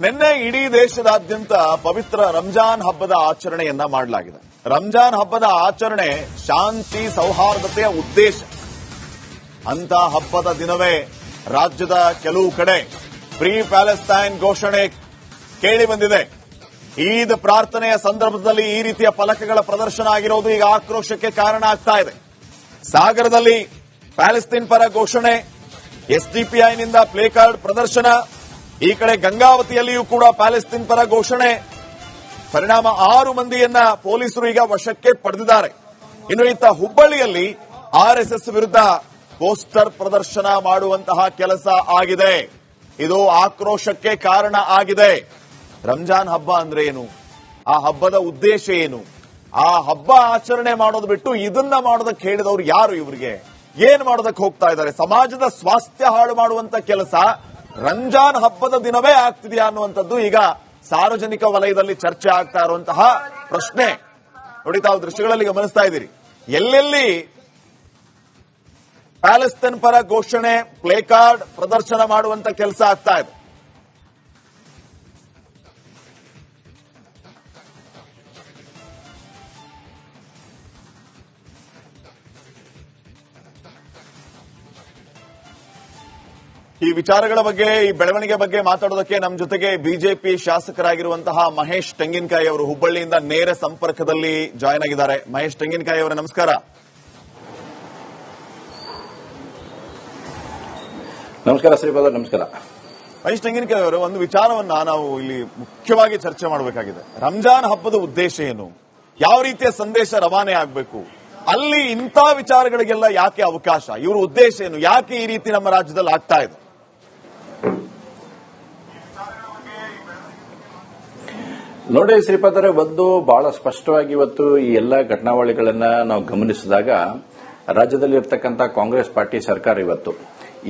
ನಿನ್ನೆ ಇಡೀ ದೇಶದಾದ್ಯಂತ ಪವಿತ್ರ ರಂಜಾನ್ ಹಬ್ಬದ ಆಚರಣೆಯನ್ನ ಮಾಡಲಾಗಿದೆ. ರಂಜಾನ್ ಹಬ್ಬದ ಆಚರಣೆ ಶಾಂತಿ, ಸೌಹಾರ್ದತೆಯ ಉದ್ದೇಶ. ಅಂತ ಹಬ್ಬದ ದಿನವೇ ರಾಜ್ಯದ ಕೆಲವು ಕಡೆ ಫ್ರೀ ಪ್ಯಾಲೆಸ್ತೈನ್ ಘೋಷಣೆ ಕೇಳಿ ಬಂದಿದೆ. ಈದ್ ಪ್ರಾರ್ಥನೆಯ ಸಂದರ್ಭದಲ್ಲಿ ಈ ರೀತಿಯ ಫಲಕಗಳ ಪ್ರದರ್ಶನ ಆಗಿರೋದು ಈಗ ಆಕ್ರೋಶಕ್ಕೆ ಕಾರಣ ಆಗ್ತಾ ಇದೆ. ಸಾಗರದಲ್ಲಿ ಪ್ಯಾಲೆಸ್ತೀನ್ ಪರ ಘೋಷಣೆ ಎಸ್ಡಿಪಿಐನಿಂದ ಪ್ಲೇ ಕಾರ್ಡ್ ಪ್ರದರ್ಶನ ಈ ಕಡೆ ಗಂಗಾವತಿಯಲ್ಲಿಯೂ ಕೂಡ ಪ್ಯಾಲೆಸ್ತೀನ್ ಪರ ಘೋಷಣೆ. ಪರಿಣಾಮ ಆರು ಮಂದಿಯನ್ನ ಪೊಲೀಸರು ಈಗ ವಶಕ್ಕೆ ಪಡೆದಿದ್ದಾರೆ. ಇನ್ನು ಇತ್ತ ಹುಬ್ಬಳ್ಳಿಯಲ್ಲಿ ಆರ್ಎಸ್ಎಸ್ ವಿರುದ್ಧ ಪೋಸ್ಟರ್ ಪ್ರದರ್ಶನ ಮಾಡುವಂತಹ ಕೆಲಸ ಆಗಿದೆ. ಇದು ಆಕ್ರೋಶಕ್ಕೆ ಕಾರಣ ಆಗಿದೆ. ರಂಜಾನ್ ಹಬ್ಬ ಅಂದ್ರೆ ಏನು? ಆ ಹಬ್ಬದ ಉದ್ದೇಶ ಏನು? ಆ ಹಬ್ಬ ಆಚರಣೆ ಮಾಡೋದು ಬಿಟ್ಟು ಇದನ್ನ ಮಾಡೋದಕ್ಕೆ ಹೇಳಿದವರು ಯಾರು ಇವರಿಗೆ? ಏನ್ ಮಾಡೋದಕ್ಕೆ ಹೋಗ್ತಾ ಇದ್ದಾರೆ? ಸಮಾಜದ ಸ್ವಾಸ್ಥ್ಯ ಹಾಳು ಮಾಡುವಂತ ಕೆಲಸ ರಂಜಾನ್ ಹಬ್ಬದ ದಿನವೇ ಆಗ್ತಿದೆಯಾ ಅನ್ನುವಂಥದ್ದು ಈಗ ಸಾರ್ವಜನಿಕ ವಲಯದಲ್ಲಿ ಚರ್ಚೆ ಆಗ್ತಾ ಇರುವಂತಹ ಪ್ರಶ್ನೆ. ನೋಡಿ, ತಾವು ದೃಶ್ಯಗಳಲ್ಲಿ ಗಮನಿಸ್ತಾ ಇದ್ದೀರಿ. ಎಲ್ಲೆಲ್ಲಿ ಪ್ಯಾಲೆಸ್ತೈನ್ ಪರ ಘೋಷಣೆ, ಪ್ಲೇ ಕಾರ್ಡ್ ಪ್ರದರ್ಶನ ಮಾಡುವಂತ ಕೆಲಸ ಆಗ್ತಾ ಇದೆ. ಈ ವಿಚಾರಗಳ ಬಗ್ಗೆ ಈ ಬೆಳವಣಿಗೆ ಬಗ್ಗೆ ಮಾತಾಡೋದಕ್ಕೆ ನಮ್ಮ ಜೊತೆಗೆ ಬಿಜೆಪಿ ಶಾಸಕರಾಗಿರುವಂತಹ ಮಹೇಶ್ ತೆಂಗಿನಕಾಯಿ ಅವರು ಹುಬ್ಬಳ್ಳಿಯಿಂದ ನೇರ ಸಂಪರ್ಕದಲ್ಲಿ ಜಾಯ್ನ್ ಆಗಿದ್ದಾರೆ. ಮಹೇಶ್ ತೆಂಗಿನಕಾಯಿ ಅವರ ನಮಸ್ಕಾರ. ನಮಸ್ಕಾರ ಶ್ರೀಪಾದ ನಮಸ್ಕಾರ. ಮಹೇಶ್ ತೆಂಗಿನಕಾಯಿ ಅವರು ಒಂದು ವಿಚಾರವನ್ನ ನಾವು ಇಲ್ಲಿ ಮುಖ್ಯವಾಗಿ ಚರ್ಚೆ ಮಾಡಬೇಕಾಗಿದೆ. ರಂಜಾನ್ ಹಬ್ಬದ ಉದ್ದೇಶ ಏನು? ಯಾವ ರೀತಿಯ ಸಂದೇಶ ರವಾನೆ ಆಗಬೇಕು? ಅಲ್ಲಿ ಇಂಥ ವಿಚಾರಗಳಿಗೆಲ್ಲ ಯಾಕೆ ಅವಕಾಶ? ಇವ್ರ ಉದ್ದೇಶ ಏನು? ಯಾಕೆ ಈ ರೀತಿ ನಮ್ಮ ರಾಜ್ಯದಲ್ಲಿ ಆಗ್ತಾ ಇದೆ? ನೋಡಿ ಶ್ರೀಪಾದರೇ, ಒಂದು ಬಹಳ ಸ್ಪಷ್ಟವಾಗಿ ಇವತ್ತು ಈ ಎಲ್ಲ ಘಟನಾವಳಿಗಳನ್ನ ನಾವು ಗಮನಿಸಿದಾಗ, ರಾಜ್ಯದಲ್ಲಿ ಇರ್ತಕ್ಕಂಥ ಕಾಂಗ್ರೆಸ್ ಪಾರ್ಟಿ ಸರ್ಕಾರ ಇವತ್ತು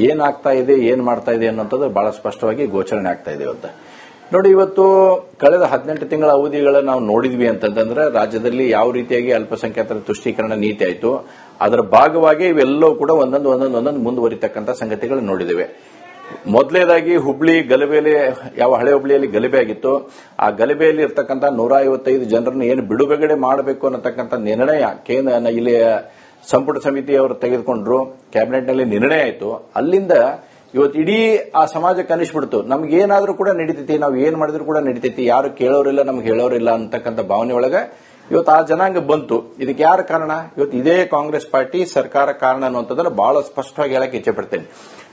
ಏನಾಗ್ತಾ ಇದೆ, ಏನ್ ಮಾಡ್ತಾ ಇದೆ ಅನ್ನೋಂಥದ್ದು ಬಹಳ ಸ್ಪಷ್ಟವಾಗಿ ಗೋಚರಣೆ ಆಗ್ತಾ ಇದೆ ಇವತ್ತು. ನೋಡಿ, ಇವತ್ತು ಕಳೆದ ಹದಿನೆಂಟು ತಿಂಗಳ ಅವಧಿಗಳ ನಾವು ನೋಡಿದ್ವಿ ಅಂತಂದ್ರೆ, ರಾಜ್ಯದಲ್ಲಿ ಯಾವ ರೀತಿಯಾಗಿ ಅಲ್ಪಸಂಖ್ಯಾತರ ತುಷ್ಟೀಕರಣ ನೀತಿ ಆಯಿತು, ಅದರ ಭಾಗವಾಗಿ ಇವೆಲ್ಲವೂ ಕೂಡ ಒಂದೊಂದು ಒಂದೊಂದು ಒಂದೊಂದು ಮುಂದುವರಿತಕ್ಕಂಥ ಸಂಗತಿಗಳು ನೋಡಿದ್ದೇವೆ. ಮೊದಲನೇದಾಗಿ ಹುಬ್ಳಿ ಗಲಭೆಯಲ್ಲಿ, ಯಾವ ಹಳೆ ಹುಬ್ಳಿಯಲ್ಲಿ ಗಲಭೆ ಆಗಿತ್ತು. ಆ ಗಲಭೆಯಲ್ಲಿ ಇರ್ತಕ್ಕಂಥ ನೂರ ಐವತ್ತೈದು ಜನರನ್ನು ಏನು ಬಿಡುಗಡೆ ಮಾಡಬೇಕು ಅನ್ನತಕ್ಕಂಥ ನಿರ್ಣಯ ಕೇಂದ್ರ ಇಲ್ಲಿ ಸಂಪುಟ ಸಮಿತಿಯವರು ತೆಗೆದುಕೊಂಡ್ರು. ಕ್ಯಾಬಿನೆಟ್ನಲ್ಲಿ ನಿರ್ಣಯ ಆಯಿತು. ಅಲ್ಲಿಂದ ಇವತ್ತು ಇಡೀ ಆ ಸಮಾಜಕ್ಕೆ ಅನಿಸ್ಬಿಡ್ತು ನಮ್ಗೆ ಏನಾದರೂ ಕೂಡ ನಡೀತೈತಿ, ನಾವು ಏನ್ ಮಾಡಿದ್ರು ಕೂಡ ನಡೀತೈತಿ. ಯಾರು ಕೇಳೋರಿಲ್ಲ, ನಮ್ಗೆ ಹೇಳೋರಿಲ್ಲ ಅಂತಕ್ಕಂಥ ಭಾವನೆ ಒಳಗೆ ಇವತ್ತು ಆ ಜನಾಂಗ ಬಂತು. ಇದಕ್ಕೆ ಯಾರು ಕಾರಣ? ಇವತ್ತು ಇದೇ ಕಾಂಗ್ರೆಸ್ ಪಾರ್ಟಿ ಸರ್ಕಾರ ಕಾರಣ ಅನ್ನುವಂಥದ್ದನ್ನು ಬಹಳ ಸ್ಪಷ್ಟವಾಗಿ ಹೇಳಕ್ಕೆ ಇಚ್ಛೆ ಪಡ್ತೇನೆ.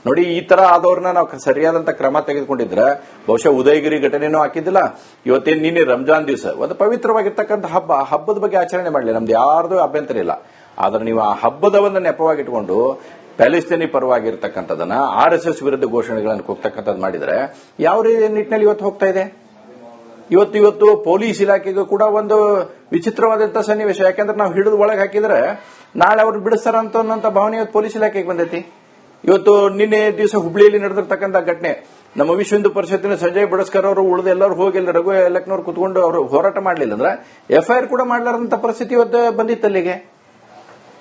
ನೋಡಿ, ಈ ತರ ಆದವ್ರನ್ನ ನಾವು ಸರಿಯಾದಂತ ಕ್ರಮ ತೆಗೆದುಕೊಂಡಿದ್ರೆ ಬಹುಶಃ ಉದಯಗಿರಿ ಘಟನೆನೂ ಹಾಕಿದ್ದಿಲ್ಲ. ಇವತ್ತೇನು ನಿನ್ನೆ ರಂಜಾನ್ ದಿವಸ. ಒಂದು ಪವಿತ್ರವಾಗಿರ್ತಕ್ಕಂಥ ಹಬ್ಬ. ಹಬ್ಬದ ಬಗ್ಗೆ ಆಚರಣೆ ಮಾಡಲಿ ನಮ್ದು ಯಾರ್ದು ಅಭ್ಯಂತರ ಇಲ್ಲ. ಆದ್ರೆ ನೀವು ಆ ಹಬ್ಬದ ಒಂದು ನೆಪವಾಗಿಟ್ಕೊಂಡು ಪ್ಯಾಲೆಸ್ತೇನಿ ಪರವಾಗಿರ್ತಕ್ಕಂಥದನ್ನ ಆರ್ ಎಸ್ ಎಸ್ ವಿರುದ್ಧ ಘೋಷಣೆಗಳನ್ನು ಹೋಗ್ತಕ್ಕಂಥದ್ದು ಮಾಡಿದ್ರೆ ಯಾವ ರೀತಿ ನಿಟ್ಟಿನಲ್ಲಿ ಇವತ್ತು ಹೋಗ್ತಾ ಇದೆ? ಇವತ್ತು ಇವತ್ತು ಪೊಲೀಸ್ ಇಲಾಖೆಗೂ ಕೂಡ ಒಂದು ವಿಚಿತ್ರವಾದಂತಹ ಸನ್ನಿವೇಶ. ಯಾಕಂದ್ರೆ ನಾವು ಹಿಡಿದು ಒಳಗೆ ಹಾಕಿದ್ರೆ ನಾಳೆ ಅವ್ರು ಬಿಡಿಸ್ತಾರ ಅಂತ ಅನ್ನೋಂಥ ಭಾವನೆ ಇವತ್ತು ಪೊಲೀಸ್ ಇಲಾಖೆಗೆ ಬಂದೈತಿ. ಇವತ್ತು ನಿನ್ನೆ ದಿವಸ ಹುಬ್ಳಿಯಲ್ಲಿ ನಡೆದಿರ್ತಕ್ಕಂಥ ಘಟನೆ. ನಮ್ಮ ವಿಶ್ವ ಹಿಂದೂ ಪರಿಷತ್ತಿನ ಸಂಜಯ್ ಬಡಸ್ಕರ್ ಅವರು ಉಳಿದ ಎಲ್ಲರೂ ಹೋಗಿ ರಘು ಲಕ್ನವ್ರು ಕುತ್ಕೊಂಡು ಅವರು ಹೋರಾಟ ಮಾಡಲಿಲ್ಲ ಅಂದ್ರೆ ಎಫ್ಐಆರ್ ಕೂಡ ಮಾಡಲಾರದಂತ ಪರಿಸ್ಥಿತಿ ಇವತ್ತು ಬಂದಿತ್ತು ಅಲ್ಲಿಗೆ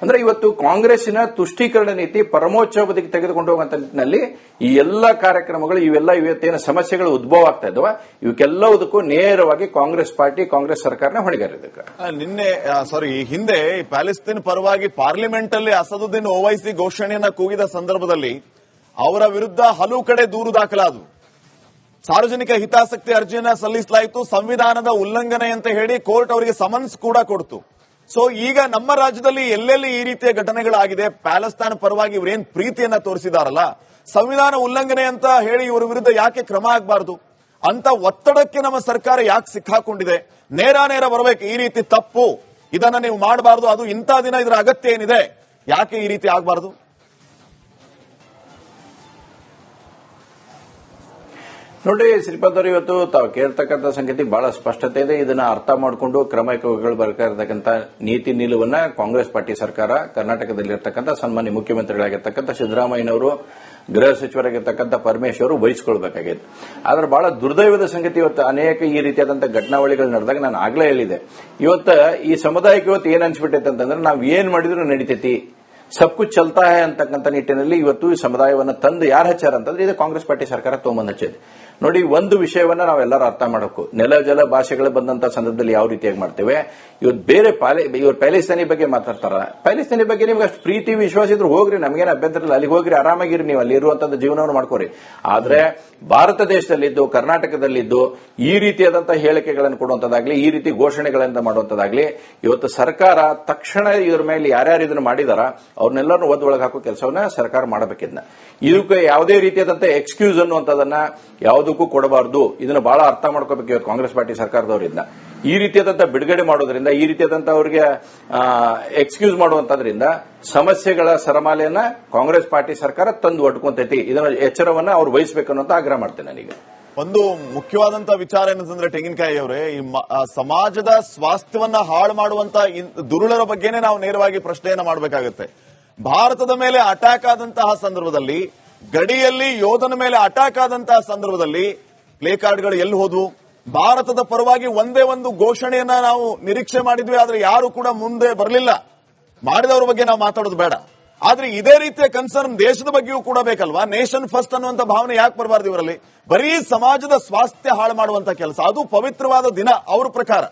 ಅಂದ್ರೆ ಇವತ್ತು ಕಾಂಗ್ರೆಸ್ಸಿನ ತುಷ್ಟೀಕರಣ ನೀತಿ ಪರಮೋಚ್ಚ ಬದಿಗೆ ತೆಗೆದುಕೊಂಡು ಹೋಗುವಂತ ನಿಟ್ಟಿನಲ್ಲಿ ಈ ಎಲ್ಲ ಕಾರ್ಯಕ್ರಮಗಳು ಇವೆಲ್ಲ ಇವತ್ತೇನು ಸಮಸ್ಯೆಗಳು ಉದ್ಭವ ಆಗ್ತಾ ಇದ್ದಾವ ಇವಕ್ಕೆಲ್ಲವುದಕ್ಕೂ ನೇರವಾಗಿ ಕಾಂಗ್ರೆಸ್ ಪಾರ್ಟಿ ಕಾಂಗ್ರೆಸ್ ಸರ್ಕಾರನ ಹೊಣೆಗಾರಿದ್ದಕ್ಕೆ ಆ, ನಿನ್ನೆ ಸಾರಿ ಹಿಂದೆ ಪ್ಯಾಲೆಸ್ತೀನ್ ಪರವಾಗಿ ಪಾರ್ಲಿಮೆಂಟ್ ಅಲ್ಲಿ ಅಸದುದ್ದೀನ್ ಓವೈಸಿ ಘೋಷಣೆಯನ್ನ ಕೂಗಿದ ಸಂದರ್ಭದಲ್ಲಿ ಅವರ ವಿರುದ್ಧ ಹಲವು ಕಡೆ ದೂರು ದಾಖಲಾದವು. ಸಾರ್ವಜನಿಕ ಹಿತಾಸಕ್ತಿ ಅರ್ಜಿಯನ್ನ ಸಲ್ಲಿಸಲಾಯಿತು ಸಂವಿಧಾನದ ಉಲ್ಲಂಘನೆ ಅಂತ ಹೇಳಿ ಕೋರ್ಟ್ ಅವರಿಗೆ ಸಮನ್ಸ್ ಕೂಡ ಕೊಡ್ತು. ಸೊ ಈಗ ನಮ್ಮ ರಾಜ್ಯದಲ್ಲಿ ಎಲ್ಲೆಲ್ಲಿ ಈ ರೀತಿಯ ಘಟನೆಗಳಾಗಿದೆ, ಪ್ಯಾಲೆಸ್ತಾನ್ ಪರವಾಗಿ ಇವರೇನ್ ಪ್ರೀತಿಯನ್ನ ತೋರಿಸಿದಾರಲ್ಲ, ಸಂವಿಧಾನ ಉಲ್ಲಂಘನೆ ಅಂತ ಹೇಳಿ ಇವರ ವಿರುದ್ಧ ಯಾಕೆ ಕ್ರಮ ಆಗಬಾರದು? ಅಂತ ಒತ್ತಡಕ್ಕೆ ನಮ್ಮ ಸರ್ಕಾರ ಯಾಕೆ ಸಿಕ್ಕಾಕೊಂಡಿದೆ? ನೇರ ನೇರ ಬರಬೇಕು, ಈ ರೀತಿ ತಪ್ಪು. ಇದನ್ನ ನೀವು ಮಾಡಬಾರದು, ಅದು ಇಂಥ ದಿನ ಇದರ ಅಗತ್ಯ ಏನಿದೆ? ಯಾಕೆ ಈ ರೀತಿ ಆಗಬಾರದು? ನೋಡಿ ಶ್ರೀಪಾದ್ ಇವತ್ತು ತಾವು ಕೇಳ್ತಕ್ಕಂಥ ಸಂಗತಿ ಬಹಳ ಸ್ಪಷ್ಟತೆ ಇದೆ. ಇದನ್ನ ಅರ್ಥ ಮಾಡಿಕೊಂಡು ಕ್ರಮ ಇರತಕ್ಕಂಥ ನೀತಿ ನಿಲುವನ್ನ ಕಾಂಗ್ರೆಸ್ ಪಾರ್ಟಿ ಸರ್ಕಾರ, ಕರ್ನಾಟಕದಲ್ಲಿರ್ತಕ್ಕಂಥ ಸನ್ಮಾನ್ಯ ಮುಖ್ಯಮಂತ್ರಿಗಳಾಗಿರ್ತಕ್ಕಂಥ ಸಿದ್ದರಾಮಯ್ಯನವರು, ಗೃಹ ಸಚಿವರಾಗಿರ್ತಕ್ಕಂಥ ಪರಮೇಶ್ವರ್ ವಹಿಸಿಕೊಳ್ಬೇಕಾಗಿತ್ತು ಆದ್ರೆ ಬಹಳ ದುರ್ದೈವದ ಸಂಗತಿ ಇವತ್ತು ಅನೇಕ ಈ ರೀತಿಯಾದಂತಹ ಘಟನಾವಳಿಗಳು ನಡೆದಾಗ ನಾನು ಆಗ್ಲೇ ಹೇಳಿದೆ. ಇವತ್ತು ಈ ಸಮುದಾಯಕ್ಕೆ ಇವತ್ತು ಏನ್ ಅನ್ಸ್ಬಿಟ್ಟೈತೆ ಅಂತಂದ್ರೆ, ನಾವು ಏನ್ ಮಾಡಿದ್ರು ನಡೀತೈತಿ. ಸಬ್ಕು ಚಲ್ತಾ ಅಂತಕ್ಕಂಥ ನಿಟ್ಟಿನಲ್ಲಿ ಇವತ್ತು ಈ ಸಮುದಾಯವನ್ನು ತಂದು ಯಾರು ಹಚ್ಚಾರ ಅಂತಂದ್ರೆ ಇದು ಕಾಂಗ್ರೆಸ್ ಪಾರ್ಟಿ ಸರ್ಕಾರ ತೊಗೊಂಬಂದು ಹಚ್ಚಿದೆ ನೋಡಿ, ಒಂದು ವಿಷಯವನ್ನ ನಾವೆಲ್ಲರೂ ಅರ್ಥ ಮಾಡಬೇಕು ನೆಲ, ಜಲ ಭಾಷೆಗಳು ಬಂದಂತ ಸಂದರ್ಭದಲ್ಲಿ ಯಾವ ರೀತಿಯಾಗಿ ಮಾಡ್ತೇವೆ? ಇವತ್ತು ಬೇರೆ ಇವ್ರು ಪ್ಯಾಲೆಸ್ತಾನಿ ಬಗ್ಗೆ ಮಾತಾಡ್ತಾರ? ಪ್ಯಾಲೇಸ್ತಾನಿ ಬಗ್ಗೆ ನಿಮ್ಗೆ ಅಷ್ಟು ಪ್ರೀತಿ, ವಿಶ್ವಾಸ ಇದ್ರು ಹೋಗ್ರಿ, ನಮಗೇನು ಅಭ್ಯಂತರ ಇಲ್ಲ ಅಲ್ಲಿಗೆ ಹೋಗ್ರಿ, ಆರಾಮಾಗಿರಿ, ನೀವು ಅಲ್ಲಿ ಇರುವಂತದ್ದು ಜೀವನವನ್ನು ಮಾಡ್ಕೋರಿ. ಆದ್ರೆ, ಭಾರತ ದೇಶದಲ್ಲಿದ್ದು, ಕರ್ನಾಟಕದಲ್ಲಿದ್ದು, ಈ ರೀತಿಯಾದಂತಹ ಹೇಳಿಕೆಗಳನ್ನು ಕೊಡುವಂತದಾಗ್ಲಿ ಈ ರೀತಿ ಘೋಷಣೆಗಳಿಂದ ಮಾಡುವಂತದಾಗ್ಲಿ ಇವತ್ತು ಸರ್ಕಾರ ತಕ್ಷಣ ಇದ್ರ ಮೇಲೆ ಯಾರ್ಯಾರು ಇದನ್ನ ಮಾಡಿದಾರ, ಅವ್ರನ್ನೆಲ್ಲರನ್ನು ಒದ್ದೊಳಗೆ ಹಾಕೋ ಕೆಲಸವನ್ನ ಸರ್ಕಾರ ಮಾಡಬೇಕಿದ್ನ. ಇದಕ್ಕೆ ಯಾವುದೇ ರೀತಿಯಾದಂತಹ ಎಕ್ಸ್ಕ್ಯೂಸ್ ಅನ್ನುವಂಥದ್ದನ್ನ ಯಾವುದಕ್ಕೂ ಕೊಡಬಾರದು, ಇದನ್ನ ಬಹಳ ಅರ್ಥ ಮಾಡ್ಕೋಬೇಕು ಇವತ್ತು ಕಾಂಗ್ರೆಸ್ ಪಾರ್ಟಿ ಸರ್ಕಾರದವರಿಂದ ಈ ರೀತಿಯಾದಂತಹ ಬಿಡುಗಡೆ ಮಾಡೋದ್ರಿಂದ, ಈ ರೀತಿಯಾದಂತಹ ಅವರಿಗೆ ಎಕ್ಸ್ಕ್ಯೂಸ್ ಮಾಡುವಂತದ್ರಿಂದ ಸಮಸ್ಯೆಗಳ ಸರಮಾಲೆಯನ್ನ ಕಾಂಗ್ರೆಸ್ ಪಾರ್ಟಿ ಸರ್ಕಾರ ತಂದು ಒಟ್ಕೊಂತೈತಿ ಇದನ್ನ ಎಚ್ಚರವನ್ನ ಅವ್ರು ವಹಿಸಬೇಕು ಅನ್ನೋ ಆಗ್ರಹ ಮಾಡ್ತೇನೆ ನನಗೆ. ಒಂದು ಮುಖ್ಯವಾದಂತಹ ವಿಚಾರ ಏನಂತಂದ್ರೆ ತೆಂಗಿನಕಾಯಿ ಅವರೇ, ಈ ಸಮಾಜದ ಸ್ವಾಸ್ಥ್ಯವನ್ನ ಹಾಳು ಮಾಡುವಂತ ದುರುಳರ ಬಗ್ಗೆನೇ ನಾವು ನೇರವಾಗಿ ಪ್ರಶ್ನೆಯನ್ನ ಮಾಡಬೇಕಾಗುತ್ತೆ. ಭಾರತದ ಮೇಲೆ ಅಟ್ಯಾಕ್ ಆದಂತಹ ಸಂದರ್ಭದಲ್ಲಿ ಗಡಿಯಲ್ಲಿ ಯೋಧನ ಮೇಲೆ ಅಟ್ಯಾಕ್ ಆದಂತಹ ಸಂದರ್ಭದಲ್ಲಿ ಪ್ಲೇ ಕಾರ್ಡ್ಗಳು ಎಲ್ಲಿ ಹೋದ್ವು? ಭಾರತದ ಪರವಾಗಿ ಒಂದೇ ಒಂದು ಘೋಷಣೆಯನ್ನ ನಾವು ನಿರೀಕ್ಷೆ ಮಾಡಿದ್ವಿ, ಆದ್ರೆ ಯಾರು ಕೂಡ ಮುಂದೆ ಬರಲಿಲ್ಲ. ಮಾಡಿದವರ ಬಗ್ಗೆ ನಾವು ಮಾತಾಡೋದು ಬೇಡ. ಆದ್ರೆ ಇದೇ ರೀತಿಯ ಕನ್ಸರ್ನ್ ದೇಶದ ಬಗ್ಗೆಯೂ ಕೂಡ ಬೇಕಲ್ವಾ? ನೇಷನ್ ಫಸ್ಟ್ ಅನ್ನುವಂತ ಭಾವನೆ ಯಾಕೆ ಬರಬಾರ್ದು ಇವರಲ್ಲಿ? ಬರೀ ಸಮಾಜದ ಸ್ವಾಸ್ಥ್ಯ ಹಾಳು ಮಾಡುವಂತ ಕೆಲಸ. ಅದು ಪವಿತ್ರವಾದ ದಿನ, ಅವ್ರ ಪ್ರಕಾರ.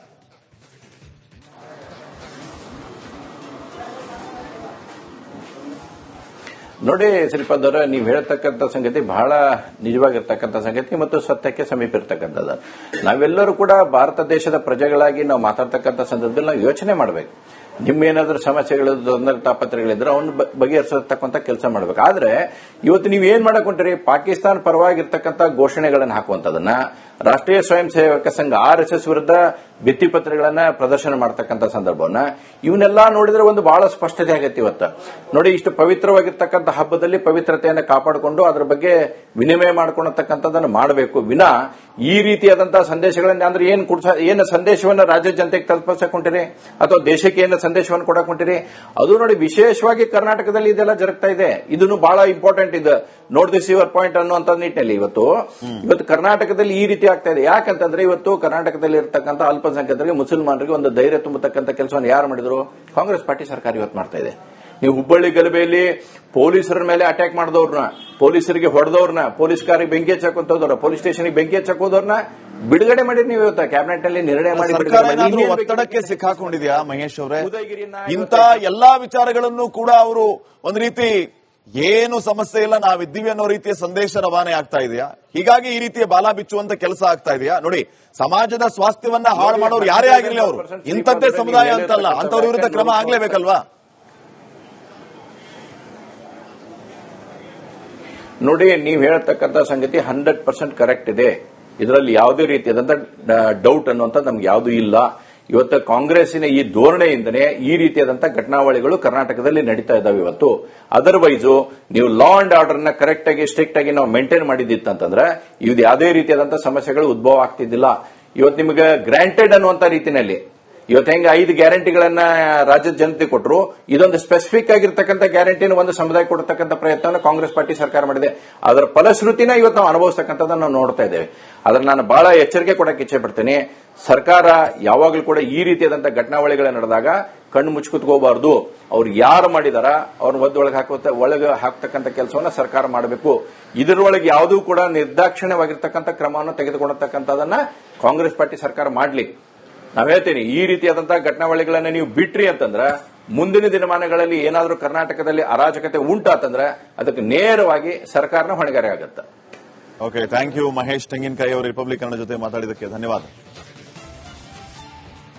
ನೋಡಿ ಶ್ರೀಪಾದವ್ರ ನೀವು ಹೇಳ್ತಕ್ಕಂಥ ಸಂಗತಿ ಬಹಳ ನಿಜವಾಗಿರ್ತಕ್ಕಂಥ ಸಂಗತಿ ಮತ್ತು ಸತ್ಯಕ್ಕೆ ಸಮೀಪ ಇರ್ತಕ್ಕಂಥದ್ದು ನಾವೆಲ್ಲರೂ ಕೂಡ ಭಾರತ ದೇಶದ ಪ್ರಜೆಗಳಾಗಿ ನಾವು ಮಾತಾಡ್ತಕ್ಕಂಥ ಸಂದರ್ಭದಲ್ಲಿ ನಾವು ಯೋಚನೆ ಮಾಡಬೇಕು. ನಿಮ್ಮೇನಾದ್ರೂ ಸಮಸ್ಯೆಗಳು ತೊಂದರೆ ತಾಪತ್ರಗಳಿದ್ರೆ ಅವನ್ನ ಬ- ಬಗೆಹರಿಸತಕ್ಕಂಥ ಕೆಲಸ ಮಾಡಬೇಕು. ಆದ್ರೆ ಇವತ್ತು ನೀವು ಏನ್ ಮಾಡಕ್ ಹೊಂಟಿರಿ? ಪಾಕಿಸ್ತಾನ ಪರವಾಗಿರ್ತಕ್ಕಂಥ ಘೋಷಣೆಗಳನ್ನು ಹಾಕುವಂತದನ್ನ ರಾಷ್ಟ್ರೀಯ ಸ್ವಯಂ ಸೇವಕ ಸಂಘ ಆರ್ ಎಸ್ ಎಸ್ ವಿರುದ್ಧ ಭಿತ್ತಿಪತ್ರಗಳನ್ನ ಪ್ರದರ್ಶನ ಮಾಡತಕ್ಕಂಥ ಸಂದರ್ಭವನ್ನ ಇವನ್ನೆಲ್ಲ ನೋಡಿದ್ರೆ ಒಂದು ಬಹಳ ಸ್ಪಷ್ಟತೆ ಆಗತ್ತೆ ಇವತ್ತು. ನೋಡಿ, ಇಷ್ಟು ಪವಿತ್ರವಾಗಿರ್ತಕ್ಕಂಥ ಹಬ್ಬದಲ್ಲಿ ಪವಿತ್ರತೆಯನ್ನು ಕಾಪಾಡಿಕೊಂಡು ಅದರ ಬಗ್ಗೆ ವಿನಿಮಯ ಮಾಡ್ಕೊಳತಕ್ಕಂಥದ್ದನ್ನು ಮಾಡಬೇಕು. ವಿನಾ ಈ ರೀತಿಯಾದಂತಹ ಸಂದೇಶಗಳನ್ನ ಅಂದ್ರೆ ಏನ್ ಕೊಡ್ಸ, ಏನು ಸಂದೇಶವನ್ನ ರಾಜ್ಯ ಜನತೆಗೆ ತಲುಪಿಸಕ್ ಹೊಂಟಿರಿ? ಅಥವಾ ದೇಶಕ್ಕೆ ಏನು ಸಂದೇಶವನ್ನು ಕೊಡಕ್ ಹೊಂಟಿರಿ. ಅದು ನೋಡಿ ವಿಶೇಷವಾಗಿ ಕರ್ನಾಟಕದಲ್ಲಿ ಇದೆಲ್ಲ ಜರುಗ್ತಾ ಇದೆ. ಇದನ್ನು ಬಹಳ ಇಂಪಾರ್ಟೆಂಟ್ ಇದು. ನೋಟ್ ದಿಸ್ ಯುವರ್ ಪಾಯಿಂಟ್ ಅನ್ನುವಂತ ನಿಟ್ಟಿನಲ್ಲಿ ಇವತ್ತು. ಇವತ್ತು ಕರ್ನಾಟಕದಲ್ಲಿ ಈ ರೀತಿ ಆಗ್ತಾ ಇದೆ. ಯಾಕಂತಂದ್ರೆ ಇವತ್ತು ಕರ್ನಾಟಕದಲ್ಲಿ ಇರತಕ್ಕಂತ ಅಲ್ಪಸಂಖ್ಯಾತರಿಗೆ ಮುಸಲ್ಮಾನರಿಗೆ ಒಂದು ಧೈರ್ಯ ತುಂಬತಕ್ಕಂತ ಕೆಲಸವನ್ನು ಯಾರು ಮಾಡಿದ್ರು? ಕಾಂಗ್ರೆಸ್ ಪಾರ್ಟಿ ಸರ್ಕಾರ ಇವತ್ತು ಮಾಡ್ತಾ ಇದೆ. ನೀವು ಹುಬ್ಬಳ್ಳಿ ಗಲಭೆಯಲ್ಲಿ ಪೊಲೀಸರ ಮೇಲೆ ಅಟ್ಯಾಕ್ ಮಾಡಿದವ್ರನ್ನ ಪೊಲೀಸರಿಗೆ ಹೊಡೆದವ್ರನ್ನ ಪೊಲೀಸ್ ಕಾರಿಗೆ ಬೆಂಕಿ ಹಚ್ಚಕೊಂತವ್ರ ಪೊಲೀಸ್ ಸ್ಟೇಷನ್ಗೆ ಬೆಂಕಿ ಹಚ್ಚಕೋದವ್ರನ್ನ ಬಿಡುಗಡೆ ಮಾಡಿ ನೀವು ಇವತ್ತು. ಕ್ಯಾಬಿನೆಟ್ನಲ್ಲಿ ನಿರ್ಣಯ ಮಾಡಿ? ಒತ್ತಡಕ್ಕೆ ಸಿಕ್ಕಾಕೊಂಡಿದ್ಯಾ ಮಹೇಶ್ ಅವರೇ? ಇಂತ ಎಲ್ಲಾ ವಿಚಾರಗಳನ್ನು ಕೂಡ ಅವರು ಒಂದ್ ರೀತಿ ಏನು ಸಮಸ್ಯೆ ಇಲ್ಲ ನಾವಿದ್ದೀವಿ ಅನ್ನೋ ರೀತಿಯ ಸಂದೇಶ ರವಾನೆ ಆಗ್ತಾ ಇದೆಯಾ? ಹೀಗಾಗಿ ಈ ರೀತಿಯ ಬಾಲ ಬಿಚ್ಚುವಂತ ಕೆಲಸ ಆಗ್ತಾ ಇದೆಯಾ? ನೋಡಿ ಸಮಾಜದ ಸ್ವಾಸ್ಥ್ಯವನ್ನ ಹಾಳು ಮಾಡೋರು ಯಾರೇ ಆಗಿರಲಿ ಅವರು. ಇಂಥದ್ದೇ ಸಮುದಾಯ ಅಂತಲ್ಲ ಅಂತವ್ರ ವಿರುದ್ಧ ಕ್ರಮ ಆಗ್ಲೇಬೇಕಲ್ವಾ? ನೋಡಿ, ನೀವು ಹೇಳ್ತಕ್ಕಂಥ ಸಂಗತಿ ಹಂಡ್ರೆಡ್ ಪರ್ಸೆಂಟ್ ಕರೆಕ್ಟ್ ಇದೆ. ಇದರಲ್ಲಿ ಯಾವುದೇ ರೀತಿಯಾದಂತ ಡೌಟ್ ಅನ್ನುವಂಥ ನಮ್ಗೆ ಯಾವುದೂ ಇಲ್ಲ. ಇವತ್ತು ಕಾಂಗ್ರೆಸ್ಸಿನ ಈ ಧೋರಣೆಯಿಂದನೇ ಈ ರೀತಿಯಾದಂತಹ ಘಟನಾವಳಿಗಳು ಕರ್ನಾಟಕದಲ್ಲಿ ನಡೀತಾ ಇದ್ದಾವೆ ಇವತ್ತು. ಅದರ್ವೈಸು ನೀವು ಲಾ ಅಂಡ್ ಆರ್ಡರ್ನ ಕರೆಕ್ಟ್ ಆಗಿ ಸ್ಟ್ರಿಕ್ಟ್ ಆಗಿ ನಾವು ಮೇಂಟೈನ್ ಮಾಡಿದ್ದಿತ್ತಂತಂದ್ರೆ ಇದು ಯಾವುದೇ ರೀತಿಯಾದಂತಹ ಸಮಸ್ಯೆಗಳು ಉದ್ಭವ ಆಗ್ತಿದ್ದಿಲ್ಲ. ಇವತ್ತು ನಿಮಗೆ ಗ್ರಾಂಟೆಡ್ ಅನ್ನುವಂಥ ರೀತಿನಲ್ಲಿ ಇವತ್ತು ಹೆಂಗೆ ಐದು ಗ್ಯಾರಂಟಿಗಳನ್ನ ರಾಜ್ಯದ ಜನತೆ ಕೊಟ್ಟರು ಇದೊಂದು ಸ್ಪೆಸಿಫಿಕ್ ಆಗಿರ್ತಕ್ಕಂಥ ಗ್ಯಾರಂಟಿನ ಒಂದು ಸಮುದಾಯ ಕೊಡತಕ್ಕಂಥ ಪ್ರಯತ್ನವನ್ನು ಕಾಂಗ್ರೆಸ್ ಪಾರ್ಟಿ ಸರ್ಕಾರ ಮಾಡಿದೆ. ಅದರ ಫಲಶ್ರುತಿನ ಇವತ್ತು ನಾವು ಅನುಭವಿಸ್ತಕ್ಕಂಥದ್ದನ್ನು ನಾವು ನೋಡ್ತಾ ಇದ್ದೇವೆ. ಆದ್ರೆ ನಾನು ಬಹಳ ಎಚ್ಚರಿಕೆ ಕೊಡಕ್ಕೆ ಇಚ್ಛೆ ಪಡ್ತೇನೆ, ಸರ್ಕಾರ ಯಾವಾಗಲೂ ಕೂಡ ಈ ರೀತಿಯಾದಂತಹ ಘಟನಾವಳಿಗಳು ನಡೆದಾಗ ಕಣ್ಣು ಮುಚ್ಕುತ್ಕೋಬಾರ್ದು ಅವ್ರು ಯಾರು ಮಾಡಿದಾರ, ಅವ್ರನ್ನ ಒದ್ದೊಳಗೆ ಹಾಕುತ್ತ ಒಳಗೆ ಹಾಕ್ತಕ್ಕಂಥ ಕೆಲಸವನ್ನ ಸರ್ಕಾರ ಮಾಡಬೇಕು. ಇದರೊಳಗೆ ಯಾವುದೂ ಕೂಡ ನಿರ್ದಾಕ್ಷಿಣ್ಯವಾಗಿರ್ತಕ್ಕಂಥ ಕ್ರಮವನ್ನು ತೆಗೆದುಕೊಳ್ಳತಕ್ಕಂಥದನ್ನ ಕಾಂಗ್ರೆಸ್ ಪಾರ್ಟಿ ಸರ್ಕಾರ ಮಾಡಲಿ. ನಾವ್ ಹೇಳ್ತೀನಿ, ಈ ರೀತಿಯಾದಂತಹ ಘಟನಾವಳಿಗಳನ್ನ ನೀವು ಬಿಟ್ರಿ ಅಂತಂದ್ರ, ಮುಂದಿನ ದಿನಮಾನಗಳಲ್ಲಿ ಏನಾದರೂ ಕರ್ನಾಟಕದಲ್ಲಿ ಅರಾಜಕತೆ ಉಂಟಾತಂದ್ರೆ ಅದಕ್ಕೆ ನೇರವಾಗಿ ಸರ್ಕಾರನ ಹೊಣೆಗಾರಿ ಆಗುತ್ತೆ. ಓಕೆ ಥ್ಯಾಂಕ್ ಯು ಮಹೇಶ್ ತೆಂಗಿನಕಾಯಿ ಅವರು ರಿಪಬ್ಲಿಕ್ ಜೊತೆ ಮಾತಾಡಿದಕ್ಕೆ ಧನ್ಯವಾದ.